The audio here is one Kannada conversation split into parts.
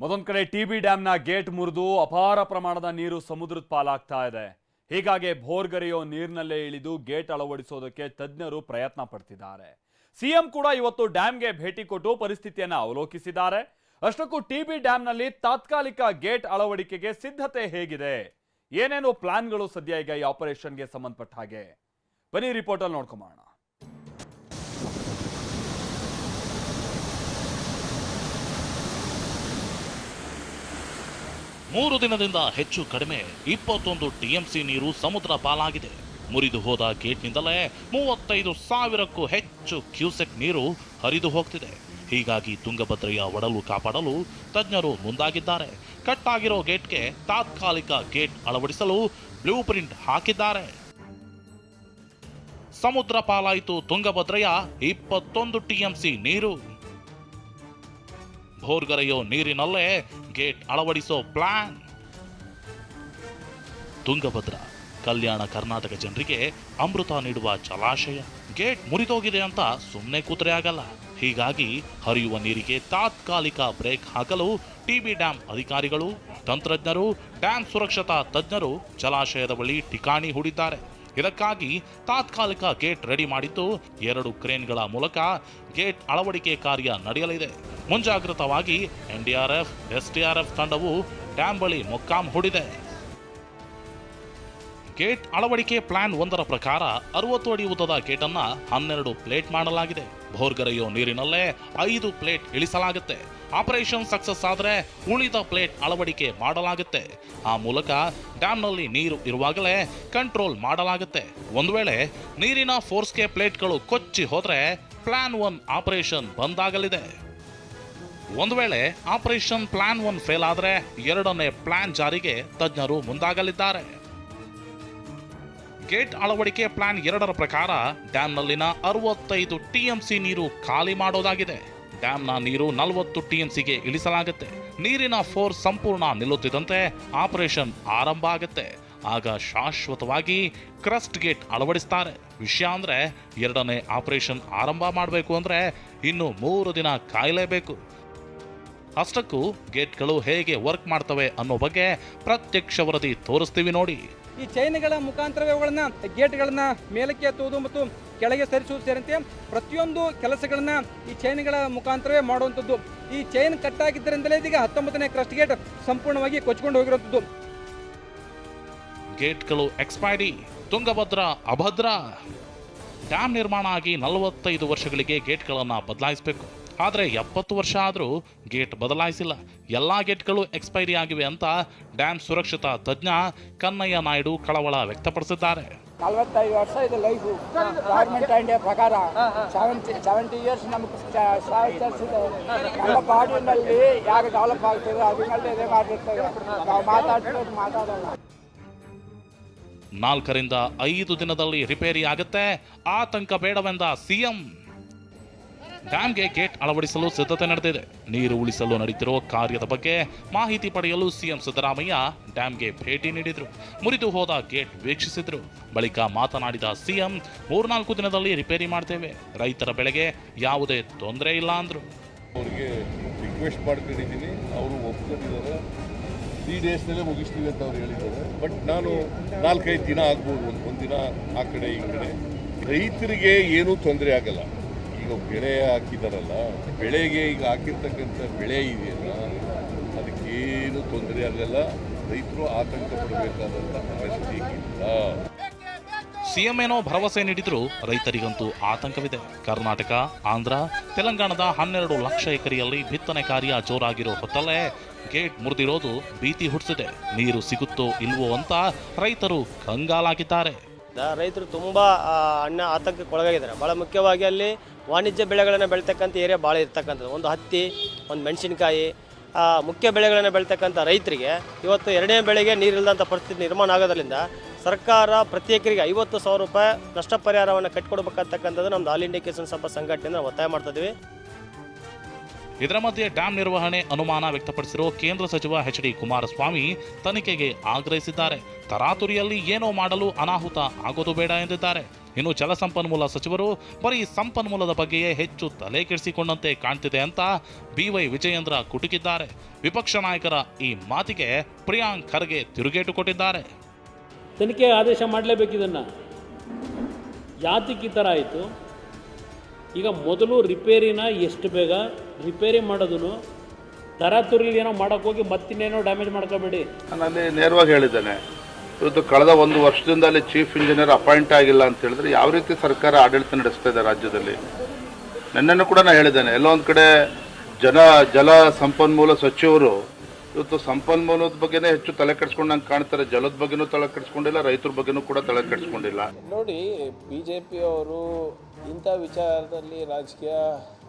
ಮತ್ತೊಂದ್ ಕಡೆ ಟಿ ಬಿ ಡ್ಯಾಮ್ನ ಗೇಟ್ ಮುರಿದು ಅಪಾರ ಪ್ರಮಾಣದ ನೀರು ಸಮುದ್ರದ ಪಾಲಾಗ್ತಾ ಇದೆ. ಹೀಗಾಗಿ ಭೋರ್ಗರೆಯೋ ನೀರಿನಲ್ಲೇ ಇಳಿದು ಗೇಟ್ ಅಳವಡಿಸೋದಕ್ಕೆ ತಜ್ಞರು ಪ್ರಯತ್ನ ಪಡ್ತಿದ್ದಾರೆ. ಸಿಎಂ ಕೂಡ ಇವತ್ತು ಡ್ಯಾಮ್ಗೆ ಭೇಟಿ ಕೊಟ್ಟು ಪರಿಸ್ಥಿತಿಯನ್ನ ಅವಲೋಕಿಸಿದ್ದಾರೆ. ಅಷ್ಟಕ್ಕೂ ಟಿ ಬಿ ಡ್ಯಾಮ್ನಲ್ಲಿ ತಾತ್ಕಾಲಿಕ ಗೇಟ್ ಅಳವಡಿಕೆಗೆ ಸಿದ್ಧತೆ ಹೇಗಿದೆ? ಏನೇನು ಪ್ಲಾನ್ಗಳು ಸದ್ಯ ಈಗ ಈ ಆಪರೇಷನ್ಗೆ ಸಂಬಂಧಪಟ್ಟ ಹಾಗೆ? ಬನ್ನಿ ರಿಪೋರ್ಟಲ್ಲಿ ನೋಡ್ಕೊಂಬೋಣ ಮೂರು ದಿನದಿಂದ ಹೆಚ್ಚು ಕಡಿಮೆ ಇಪ್ಪತ್ತೊಂದು ಟಿಎಂಸಿ ನೀರು ಸಮುದ್ರ ಪಾಲಾಗಿದೆ. ಮುರಿದು ಹೋದ ಗೇಟ್ನಿಂದಲೇ ಮೂವತ್ತೈದು ಸಾವಿರಕ್ಕೂ ಹೆಚ್ಚು ಕ್ಯೂಸೆಕ್ ನೀರು ಹರಿದು ಹೋಗ್ತಿದೆ. ಹೀಗಾಗಿ ತುಂಗಭದ್ರೆಯ ಒಡಲು ಕಾಪಾಡಲು ತಜ್ಞರು ಮುಂದಾಗಿದ್ದಾರೆ. ಕಟ್ಟಾಗಿರೋ ಗೇಟ್ಗೆ ತಾತ್ಕಾಲಿಕ ಗೇಟ್ ಅಳವಡಿಸಲು ಬ್ಲೂ ಪ್ರಿಂಟ್ ಹಾಕಿದ್ದಾರೆ. ಸಮುದ್ರ ಪಾಲಾಯಿತು ತುಂಗಭದ್ರೆಯ ಇಪ್ಪತ್ತೊಂದು ಟಿಎಂಸಿ ನೀರು. ಭೋರ್ಗರೆಯೋ ನೀರಿನಲ್ಲೇ ಗೇಟ್ ಅಳವಡಿಸೋ ಪ್ಲಾನ್. ತುಂಗಭದ್ರ, ಕಲ್ಯಾಣ ಕರ್ನಾಟಕ ಜನರಿಗೆ ಅಮೃತ ನೀಡುವ ಜಲಾಶಯ. ಗೇಟ್ ಮುರಿದೋಗಿದೆ ಅಂತ ಸುಮ್ಮನೆ ಕೂತ್ರೆ ಆಗಲ್ಲ. ಹೀಗಾಗಿ ಹರಿಯುವ ನೀರಿಗೆ ತಾತ್ಕಾಲಿಕ ಬ್ರೇಕ್ ಹಾಕಲು ಟಿಬಿ ಡ್ಯಾಂ ಅಧಿಕಾರಿಗಳು, ತಂತ್ರಜ್ಞರು, ಡ್ಯಾಂ ಸುರಕ್ಷತಾ ತಜ್ಞರು ಜಲಾಶಯದ ಬಳಿ ಠಿಕಾಣಿ ಹೂಡಿದ್ದಾರೆ. ಇದಕ್ಕಾಗಿ ತಾತ್ಕಾಲಿಕ ಗೇಟ್ ರೆಡಿ ಮಾಡಿದ್ದು ಎರಡು ಕ್ರೇನ್ಗಳ ಮೂಲಕ ಗೇಟ್ ಅಳವಡಿಕೆ ಕಾರ್ಯ ನಡೆಯಲಿದೆ. ಮುಂಜಾಗ್ರತವಾಗಿ ಎನ್ಡಿಆರ್ಎಫ್, ಎಸ್ಡಿಆರ್ಎಫ್ ತಂಡವು ಡ್ಯಾಂ ಬಳಿ ಮೊಕ್ಕಾಂ ಹೂಡಿದೆ. ಗೇಟ್ ಅಳವಡಿಕೆ ಪ್ಲಾನ್ ಒಂದರ ಪ್ರಕಾರ ಅರವತ್ತು ಅಡಿ ಉದ್ದದ ಗೇಟ್ ಅನ್ನ ಹನ್ನೆರಡು ಪ್ಲೇಟ್ ಮಾಡಲಾಗಿದೆ. ಭೋರ್ಗರೆಯೋ ನೀರಿನಲ್ಲೇ ಐದು ಪ್ಲೇಟ್ ಇಳಿಸಲಾಗುತ್ತೆ. ಆಪರೇಷನ್ ಸಕ್ಸಸ್ ಆದರೆ ಉಳಿದ ಪ್ಲೇಟ್ ಅಳವಡಿಕೆ ಮಾಡಲಾಗುತ್ತೆ. ಆ ಮೂಲಕ ಡ್ಯಾಮ್ನಲ್ಲಿ ನೀರು ಇರುವಾಗಲೇ ಕಂಟ್ರೋಲ್ ಮಾಡಲಾಗುತ್ತೆ. ಒಂದು ವೇಳೆ ನೀರಿನ ಫೋರ್ಸ್ಗೆ ಪ್ಲೇಟ್ಗಳು ಕೊಚ್ಚಿ ಹೋದರೆ ಪ್ಲಾನ್ ಒನ್ ಆಪರೇಷನ್ ಬಂದಾಗಲಿದೆ. ಒಂದು ವೇಳೆ ಆಪರೇಷನ್ ಪ್ಲಾನ್ ಒನ್ ಫೇಲ್ ಆದರೆ ಎರಡನೇ ಪ್ಲಾನ್ ಜಾರಿಗೆ ತಜ್ಞರು ಮುಂದಾಗಲಿದ್ದಾರೆ. ಗೇಟ್ ಅಳವಡಿಕೆ ಪ್ಲಾನ್ ಎರಡರ ಪ್ರಕಾರ ಡ್ಯಾಂನಲ್ಲಿನ ಅರವತ್ತೈದು ಟಿಎಂಸಿ ನೀರು ಖಾಲಿ ಮಾಡೋದಾಗಿದೆ. ಡ್ಯಾಂನ ನೀರು ನಲವತ್ತು ಟಿಎಂಸಿಗೆ ಇಳಿಸಲಾಗುತ್ತೆ. ನೀರಿನ ಫೋರ್ಸ್ ಸಂಪೂರ್ಣ ನಿಲ್ಲುತ್ತಿದ್ದಂತೆ ಆಪರೇಷನ್ ಆರಂಭ ಆಗುತ್ತೆ. ಆಗ ಶಾಶ್ವತವಾಗಿ ಕ್ರಸ್ಟ್ ಗೇಟ್ ಅಳವಡಿಸ್ತಾರೆ. ವಿಷಯ ಅಂದರೆ ಎರಡನೇ ಆಪರೇಷನ್ ಆರಂಭ ಮಾಡಬೇಕು ಅಂದರೆ ಇನ್ನು ಮೂರು ದಿನ ಕಾಯಲೇಬೇಕು. ಅಷ್ಟಕ್ಕೂ ಗೇಟ್ಗಳು ಹೇಗೆ ವರ್ಕ್ ಮಾಡ್ತವೆ ಅನ್ನೋ ಬಗ್ಗೆ ಪ್ರತ್ಯಕ್ಷ ವರದಿ ತೋರಿಸ್ತೀವಿ ನೋಡಿ. ಈ ಚೈನ್ಗಳ ಮುಖಾಂತರವೇ ಅವುಗಳನ್ನ ಗೇಟ್ಗಳನ್ನ ಮೇಲಕ್ಕೆ ಎತ್ತುವುದು ಮತ್ತು ಕೆಳಗೆ ಸರಿಸುವುದು ಸೇರಿದಂತೆ ಪ್ರತಿಯೊಂದು ಕೆಲಸಗಳನ್ನ ಈ ಚೈನ್ಗಳ ಮುಖಾಂತರವೇ ಮಾಡುವಂಥದ್ದು. ಈ ಚೈನ್ ಕಟ್ಟಾಗಿದ್ದರಿಂದಲೇ ಇದೀಗ ಹತ್ತೊಂಬತ್ತನೇ ಕ್ರಸ್ಟ್ ಗೇಟ್ ಸಂಪೂರ್ಣವಾಗಿ ಕೊಚ್ಕೊಂಡು ಹೋಗಿರುವಂಥದ್ದು. ಗೇಟ್ಗಳು ಎಕ್ಸ್ಪೈರಿ, ತುಂಗಭದ್ರ, ಅಭದ್ರ. ಡ್ಯಾಮ್ ನಿರ್ಮಾಣ ಆಗಿ ನಲವತ್ತೈದು ವರ್ಷಗಳಿಗೆ ಗೇಟ್ಗಳನ್ನು ಬದಲಾಯಿಸಬೇಕು. ಆದರೆ ಎಪ್ಪತ್ತು ವರ್ಷ ಆದರೂ ಗೇಟ್ ಬದಲಾಯಿಸಿಲ್ಲ. ಎಲ್ಲ ಗೇಟ್ಗಳು ಎಕ್ಸ್ಪೈರಿ ಆಗಿವೆ ಅಂತ ಡ್ಯಾಮ್ ಸುರಕ್ಷತಾ ತಜ್ಞ ಕನ್ನಯ್ಯ ನಾಯ್ಡು ಕಳವಳ ವ್ಯಕ್ತಪಡಿಸಿದ್ದಾರೆ. ನಲವತ್ತೈದು ವರ್ಷ ಇದೆ ಲೈಫು ಗೌರ್ಮೆಂಟ್ ಇಂಡಿಯಾ ಪ್ರಕಾರ ಸೆವೆಂಟಿ ಸೆವೆಂಟಿ ಇಯರ್ಸ್ ನಮಗೆ ಸ್ವಾತಂತ್ರ್ಯ ಇದೆ ನಮ್ಮ ಬಾಡಿನಲ್ಲಿ ಯಾರು ಡೆವಲಪ್ ಆಗ್ತದೆ ಅದನ್ನೆಲ್ಲ ಇದೇ ಮಾಡಿರ್ತೇವೆ ನಾವು ಮಾತಾಡ್ತಿರೋದು ಮಾತಾಡಲ್ಲ. ನಾಲ್ಕರಿಂದ ಐದು ದಿನದಲ್ಲಿ ರಿಪೇರಿ ಆಗುತ್ತೆ. ಆತಂಕ ಬೇಡವೆಂದ ಸಿಎಂ. ಡ್ಯಾಮ್ಗೆ ಗೇಟ್ ಅಳವಡಿಸಲು ಸಿದ್ಧತೆ ನಡೆದಿದೆ. ನೀರು ಉಳಿಸಲು ನಡೆಯುತ್ತಿರುವ ಕಾರ್ಯದ ಬಗ್ಗೆ ಮಾಹಿತಿ ಪಡೆಯಲು ಸಿಎಂ ಸಿದ್ದರಾಮಯ್ಯ ಡ್ಯಾಮ್ಗೆ ಭೇಟಿ ನೀಡಿದರು. ಮುರಿದು ಹೋದ ಗೇಟ್ ವೀಕ್ಷಿಸಿದರು. ಬಳಿಕ ಮಾತನಾಡಿದ ಸಿಎಂ, ಮೂರ್ನಾಲ್ಕು ದಿನದಲ್ಲಿ ರಿಪೇರಿ ಮಾಡ್ತೇವೆ. ರೈತರ ಬೆಳೆಗೆ ಯಾವುದೇ ತೊಂದರೆ ಇಲ್ಲ ಅಂದರು. ಅವ್ರಿಗೆ ರಿಕ್ವೆಸ್ಟ್ ಮಾಡ್ಕೊಂಡಿದ್ದೀನಿ. ಅವರು ಒಪ್ಕೊಂಡಿದ್ದಾರೆ. ತ್ರೀ ಡೇಸ್ನಲ್ಲೇ ಮುಗಿಸ್ತೀವಿ ಅಂತ ಅವ್ರು ಹೇಳಿದ್ದಾರೆ. ಬಟ್ ನಾನು ನಾಲ್ಕೈದು ದಿನ ಆಗ್ಬೋದು. ಒಂದು ಒಂದಿನ ಆ ಕಡೆ ಈ ಕಡೆ. ರೈತರಿಗೆ ಏನೂ ತೊಂದರೆ ಆಗಲ್ಲ. ಈಗ ಬೆಳೆ ಹಾಕಿದಾರಲ್ಲ ಬೆಳೆಗೆ ಈಗ ಹಾಕಿರ್ತಕ್ಕಂಥ ಬೆಳೆ ಇದೆಯಲ್ಲ ಅದಕ್ಕೇನು ತೊಂದರೆ ಆಗಲ್ಲ. ರೈತರು ಆತಂಕ ಪಡಬೇಕಾದಂಥ ಅವಶ್ಯಕತೆ ಇಲ್ಲ. ಸಿಎಂ ಏನೋ ಭರವಸೆ ನೀಡಿದ್ರು ರೈತರಿಗಂತೂ ಆತಂಕವಿದೆ. ಕರ್ನಾಟಕ ಆಂಧ್ರ ತೆಲಂಗಾಣದ ಹನ್ನೆರಡು ಲಕ್ಷ ಎಕರೆಯಲ್ಲಿ ಬಿತ್ತನೆ ಕಾರ್ಯ ಜೋರಾಗಿರೋ ಹೊತ್ತಲ್ಲೇ ಗೇಟ್ ಮುರಿದಿರೋದು ಭೀತಿ ಹುಟ್ಟಿಸಿದೆ. ನೀರು ಸಿಗುತ್ತೋ ಇಲ್ವೋ ಅಂತ ರೈತರು ಕಂಗಾಲಾಗಿದ್ದಾರೆ. ದ- ರೈತರು ತುಂಬ ಅನ್ನ ಆತಂಕಕ್ಕೆ ಒಳಗಾಗಿದ್ದಾರೆ ಬಹಳ ಮುಖ್ಯವಾಗಿ ಅಲ್ಲಿ ವಾಣಿಜ್ಯ ಬೆಳೆಗಳನ್ನು ಬೆಳೀತಕ್ಕಂಥ ಏರಿಯಾ ಭಾಳ ಇರ್ತಕ್ಕಂಥದ್ದು. ಒಂದು ಹತ್ತಿ, ಒಂದು ಮೆಣಸಿನಕಾಯಿ ಮುಖ್ಯ ಬೆಳೆಗಳನ್ನು ಬೆಳೀತಕ್ಕಂಥ ರೈತರಿಗೆ ಇವತ್ತು ಎರಡನೇ ಬೆಳೆಗೆ ನೀರಿಲ್ಲದಂಥ ಪರಿಸ್ಥಿತಿ ನಿರ್ಮಾಣ ಆಗೋದ್ರಿಂದ ಸರ್ಕಾರ ಪ್ರತಿ ಎಕರೆಗೆ ಐವತ್ತು ಸಾವಿರ ರೂಪಾಯಿ ನಷ್ಟ ಪರಿಹಾರವನ್ನು ಕಟ್ಕೊಡ್ಬೇಕಂತಕ್ಕಂಥದ್ದು ನಮ್ದು ಆಲ್ ಇಂಡಿಯಾ ಕಿಸಾನ್ ಸಭಾ ಸಂಘಟನೆಯಿಂದ ಒತ್ತಾಯ ಮಾಡ್ತಾ ಇದ್ದೀವಿ. ಇದರ ಮಧ್ಯೆ ಡ್ಯಾಂ ನಿರ್ವಹಣೆ ಅನುಮಾನ ವ್ಯಕ್ತಪಡಿಸಿರುವ ಕೇಂದ್ರ ಸಚಿವ ಎಚ್ ಡಿ ಕುಮಾರಸ್ವಾಮಿ ತನಿಖೆಗೆ ಆಗ್ರಹಿಸಿದ್ದಾರೆ. ತರಾತುರಿಯಲ್ಲಿ ಏನೋ ಮಾಡಲು ಅನಾಹುತ ಆಗೋದು ಬೇಡ ಎಂದಿದ್ದಾರೆ. ಇನ್ನು ಜಲಸಂಪನ್ಮೂಲ ಸಚಿವರು ಬರೀ ಸಂಪನ್ಮೂಲದ ಬಗ್ಗೆಯೇ ಹೆಚ್ಚು ತಲೆ ಕೆಡಿಸಿಕೊಂಡಂತೆ ಕಾಣ್ತಿದೆ ಅಂತ ಬಿವೈ ವಿಜಯೇಂದ್ರ ಕುಟುಕಿದ್ದಾರೆ. ವಿಪಕ್ಷ ನಾಯಕರ ಈ ಮಾತಿಗೆ ಪ್ರಿಯಾಂಕ್ ಖರ್ಗೆ ತಿರುಗೇಟು ಕೊಟ್ಟಿದ್ದಾರೆ. ತನಿಖೆ ಆದೇಶ ಮಾಡಲೇಬೇಕು ಇದನ್ನು. ಯಾತಕ್ಕೆ ಈ ಥರ ಆಯಿತು. ಈಗ ಮೊದಲು ರಿಪೇರಿನ ಎಷ್ಟು ಬೇಗ ರಿಪೇರಿ ಮಾಡೋದನ್ನು ತರಾತುರಿಲಿ ಏನೋ ಮಾಡೋಕ್ಕೋಗಿ ಮತ್ತಿನ್ನೇನೋ ಡ್ಯಾಮೇಜ್ ಮಾಡ್ಕೋಬೇಡಿ. ನಾನು ಅಲ್ಲಿ ನೇರವಾಗಿ ಹೇಳಿದ್ದೇನೆ. ಇವತ್ತು ಕಳೆದ ಒಂದು ವರ್ಷದಿಂದ ಅಲ್ಲಿ ಚೀಫ್ ಇಂಜಿನಿಯರ್ ಅಪಾಯಿಂಟ್ ಆಗಿಲ್ಲ ಅಂತ ಹೇಳಿದ್ರೆ ಯಾವ ರೀತಿ ಸರ್ಕಾರ ಆಡಳಿತ ನಡೆಸ್ತಾ ಇದೆ ರಾಜ್ಯದಲ್ಲಿ? ನನ್ನನ್ನು ಕೂಡ ನಾನು ಹೇಳಿದ್ದೇನೆ. ಎಲ್ಲೋ ಒಂದು ಕಡೆ ಜನ, ಜಲ ಸಂಪನ್ಮೂಲ ಸಚಿವರು ಇವತ್ತು ಸಂಪನ್ಮೂಲದ ಬಗ್ಗೆನೇ ಹೆಚ್ಚು ತಲೆ ಕೆಡಿಸ್ಕೊಂಡಂಗೆ ಕಾಣ್ತಾರೆ. ಜಲದ ಬಗ್ಗೆನೂ ತಲೆ ಕೆಡಿಸ್ಕೊಂಡಿಲ್ಲ, ರೈತರ ಬಗ್ಗೆನೂ ಕೂಡ ತಲೆ ಕೆಡಿಸ್ಕೊಂಡಿಲ್ಲ. ನೋಡಿ ಬಿ ಜೆ ಪಿಯವರು ಇಂಥ ವಿಚಾರದಲ್ಲಿ ರಾಜಕೀಯ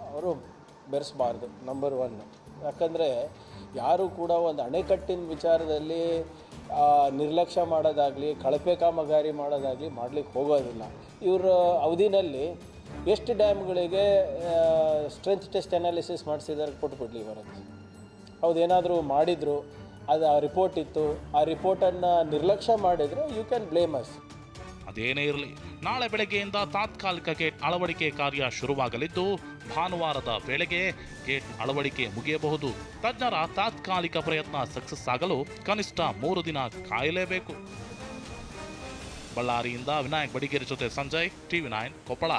ಅವರು ಬೆರೆಸಬಾರ್ದು ನಂಬರ್ ಒನ್ ಯಾಕಂದರೆ ಯಾರು ಕೂಡ ಒಂದು ಅಣೆಕಟ್ಟಿನ ವಿಚಾರದಲ್ಲಿ ನಿರ್ಲಕ್ಷ್ಯ ಮಾಡೋದಾಗಲಿ, ಕಳಪೆ ಕಾಮಗಾರಿ ಮಾಡೋದಾಗಲಿ ಮಾಡಲಿಕ್ಕೆ ಹೋಗೋದಿಲ್ಲ. ಇವರ ಅವಧಿನಲ್ಲಿ ಎಷ್ಟು ಡ್ಯಾಮ್ಗಳಿಗೆ ಸ್ಟ್ರೆಂತ್ ಟೆಸ್ಟ್ ಅನಾಲಿಸಿಸ್ ಮಾಡಿಸಿದ್ದಾರೆ ಕೊಟ್ಬಿಡ್ಲಿ ಬರುತ್ತೆ ಹೌದೇನಾದರೂ ಮಾಡಿದ್ರು, ಅದು ಆ ರಿಪೋರ್ಟ್ ಇತ್ತು, ಆ ರಿಪೋರ್ಟನ್ನು ನಿರ್ಲಕ್ಷ್ಯ ಮಾಡಿದರೆ ಯು ಕ್ಯಾನ್ ಬ್ಲೇಮ್ ಅಸ್ ಅದೇನೇ ಇರಲಿ. ನಾಳೆ ಬೆಳಗ್ಗೆಯಿಂದ ತಾತ್ಕಾಲಿಕ ಗೇಟ್ ಅಳವಡಿಕೆ ಕಾರ್ಯ ಶುರುವಾಗಲಿದ್ದು, ಭಾನುವಾರದ ವೇಳೆಗೆ ಗೇಟ್ ಅಳವಡಿಕೆ ಮುಗಿಯಬಹುದು. ತಜ್ಞರ ತಾತ್ಕಾಲಿಕ ಪ್ರಯತ್ನ ಸಕ್ಸಸ್ ಆಗಲು ಕನಿಷ್ಠ ಮೂರು ದಿನ ಕಾಯಲೇಬೇಕು. ಬಳ್ಳಾರಿಯಿಂದ ವಿನಾಯಕ್ ಬಡಿಗೇರಿ ಜೊತೆ ಸಂಜಯ್, ಟಿವಿ ನೈನ್ ಕೊಪ್ಪಳ.